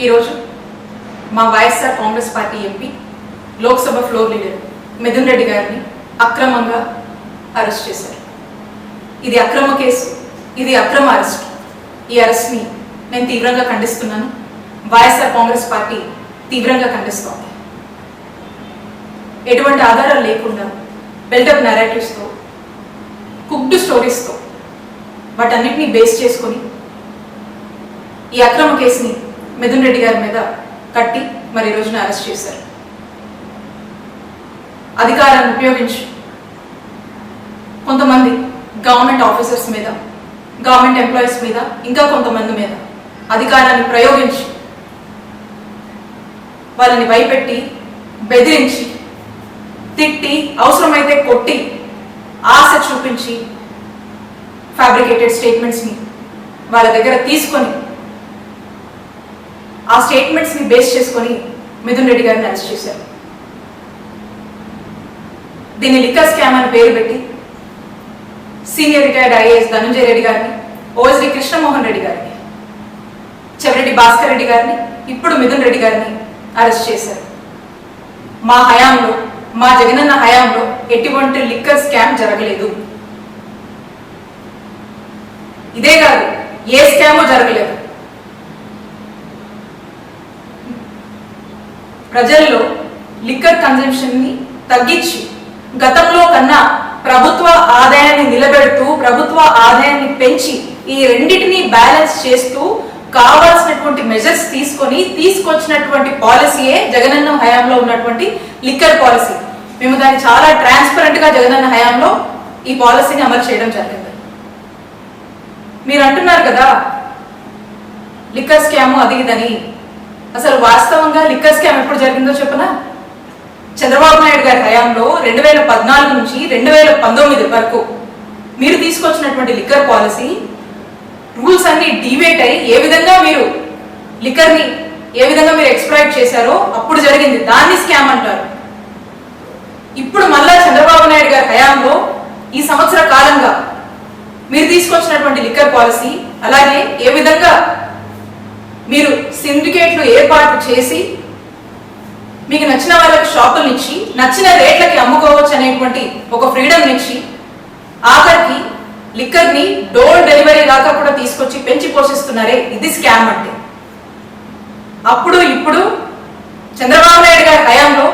ఈరోజు మా YSR Congress party MP Lok Sabha floor leader Mithun Reddy గారిని అక్రమంగా అరెస్ట్ చేశారు. ఇది అక్రమ కేసు ఇది అక్రమ అరెస్ట్. ఈ అరెస్ట్ని నేను తీవ్రంగా ఖండిస్తున్నాను. వైఎస్ఆర్ కాంగ్రెస్ పార్టీ తీవ్రంగా ఖండిస్తోంది. ఎటువంటి ఆధారాలు లేకుండా బిల్డప్ నెరేటివ్స్తో కుక్డ్ స్టోరీస్తో వాటన్నిటిని బేస్ చేసుకొని ఈ అక్రమ కేసుని మిథున్ రెడ్డి గారి మీద కట్టి మరి రోజున అరెస్ట్ చేశారు. అధికారాన్ని ఉపయోగించి. కొంతమంది గవర్నమెంట్ ఆఫీసర్స్ మీద గవర్నమెంట్ ఎంప్లాయీస్ మీద ఇంకా కొంతమంది మీద అధికారాన్ని ప్రయోగించి. వాళ్ళని భయపెట్టి బెదిరించి తిట్టి అవసరమైతే కొట్టి ఆశ చూపించి ఫ్యాబ్రికేటెడ్ స్టేట్మెంట్స్ని వాళ్ళ దగ్గర తీసుకొని ఆ స్టేట్మెంట్స్ని బేస్ చేసుకొని మిథున్ రెడ్డి గారిని అరెస్ట్ చేశారు. దీన్ని లిక్కర్ స్కామ్ అని పేరు పెట్టి senior retired IAS Dhanunjaya Reddy గారిని ఓఎస్డి కృష్ణమోహన్ రెడ్డి గారిని చెవిరెడ్డి భాస్కర్ రెడ్డి గారిని ఇప్పుడు మిథున్ రెడ్డి గారిని అరెస్ట్ చేశారు. మా హయాంలో మా జగనన్న హయాంలో ఎటువంటి లిక్కర్ స్కామ్ జరగలేదు. ఇదే కాదు ఏ స్కాము జరగలేదు. ప్రజల్లో లిక్కర్ కన్జంప్షన్ని తగ్గించి గతంలో కన్నా ప్రభుత్వ ఆదాయాన్ని నిలబెడుతూ ప్రభుత్వ ఆదాయాన్ని పెంచి ఈ రెండింటిని బ్యాలెన్స్ చేస్తూ కావాల్సినటువంటి మెజర్స్ తీసుకొని తీసుకొచ్చినటువంటి పాలసీయే జగనన్న హయాంలో ఉన్నటువంటి లిక్కర్ పాలసీ మేము దాన్ని చాలా ట్రాన్స్పరెంట్గా జగనన్న హయాంలో ఈ పాలసీని అమలు చేయడం జరిగింది. మీరు అంటున్నారు కదా లిక్కర్ స్కామ్ అది ఇదని. అసలు వాస్తవంగా లిక్కర్ స్కామ్ ఎప్పుడు జరిగిందో చెప్పనా? చంద్రబాబు నాయుడు గారి హయాంలో రెండు వేల పద్నాలుగు నుంచి రెండు వేల పంతొమ్మిది వరకు మీరు తీసుకొచ్చినటువంటి లిక్కర్ పాలసీ రూల్స్ అన్ని డివేట్ అయ్యి ఏ విధంగా మీరు లిక్కర్ని ఏ విధంగా మీరు ఎక్స్ప్లాయిట్ చేశారో అప్పుడు జరిగింది. దాన్ని స్కామ్ అంటారు. ఇప్పుడు మళ్ళా చంద్రబాబు నాయుడు గారి హయాంలో ఈ సంవత్సర కాలంగా మీరు తీసుకొచ్చినటువంటి లిక్కర్ పాలసీ అలాగే ఏ విధంగా మీరు సిండికేట్లు ఏర్పాటు చేసి మీకు నచ్చిన వాళ్ళకి షాపులు ఇచ్చి నచ్చిన రేట్లకి అమ్ముకోవచ్చు అనేటువంటి ఒక ఫ్రీడమ్ ఇచ్చి ఆఖరికి లిక్కర్ని డోర్ డెలివరీ దాకా కూడా తీసుకొచ్చి పెంచి పోషిస్తున్నారే ఇది స్కామ్ అంటే. అప్పుడు ఇప్పుడు చంద్రబాబు నాయుడు గారి హయాంలో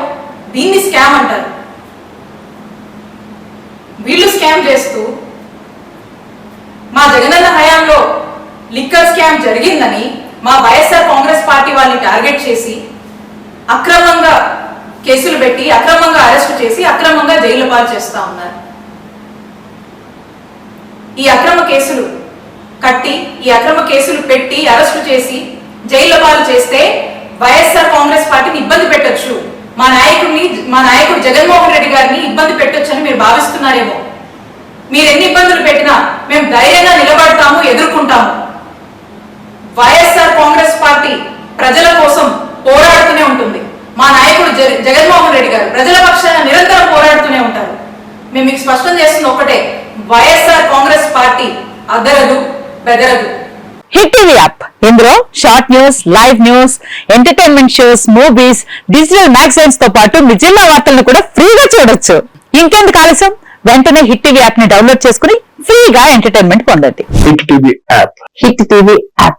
దీన్ని స్కామ్ అంటారు. వీళ్ళు స్కామ్ చేస్తూ మా జగనన్న హయాంలో లిక్కర్ స్కామ్ జరిగిందని మా వైఎస్ఆర్ కాంగ్రెస్ పార్టీ వాళ్ళని టార్గెట్ చేసి అక్రమంగా కేసులు పెట్టి అక్రమంగా అరెస్ట్ చేసి అక్రమంగా జైలు పాలు చేస్తూ ఉన్నారు. ఈ అక్రమ కేసులు కట్టి ఈ అక్రమ కేసులు పెట్టి అరెస్టు చేసి జైలు పాలు చేస్తే వైఎస్ఆర్ కాంగ్రెస్ పార్టీని ఇబ్బంది పెట్టొచ్చు. మా నాయకుడిని మా నాయకుడు జగన్మోహన్ రెడ్డి గారిని ఇబ్బంది పెట్టొచ్చు అని మీరు భావిస్తున్నారేమో. మీరు ఎన్ని ఇబ్బందులు పెట్టినా మేము ధైర్యంగా నిలబడతాము ఎదుర్కొంటాము. వైఎస్ఆర్ కాంగ్రెస్ పార్టీ ప్రజల కోసం పోరాడుతూనే ఉంటుంది. మా నాయకుడు జగ- జగన్మోహన్ రెడ్డి గారు ప్రజల పక్షాన నిరంతరం పోరాడుతూనే ఉంటారు. మేము మీకు స్పష్టం చేస్తున్న ఒకటే వైఎస్ఆర్ కాంగ్రెస్ పార్టీ అదరదు బెదరదు. Hit TV app. ఇందులో short news live news entertainment shows movies digital మ్యాగజైన్స్తో పాటు మీ జిల్లా వార్తలను కూడా ఫ్రీగా చూడొచ్చు. ఇంకెందుకు ఆలస్యం? వెంటనే హిట్ టీవీ యాప్ని డౌన్లోడ్ చేసుకుని ఫ్రీగా ఎంటర్టైన్మెంట్ పొందండి. Hit TV app. Hit TV app.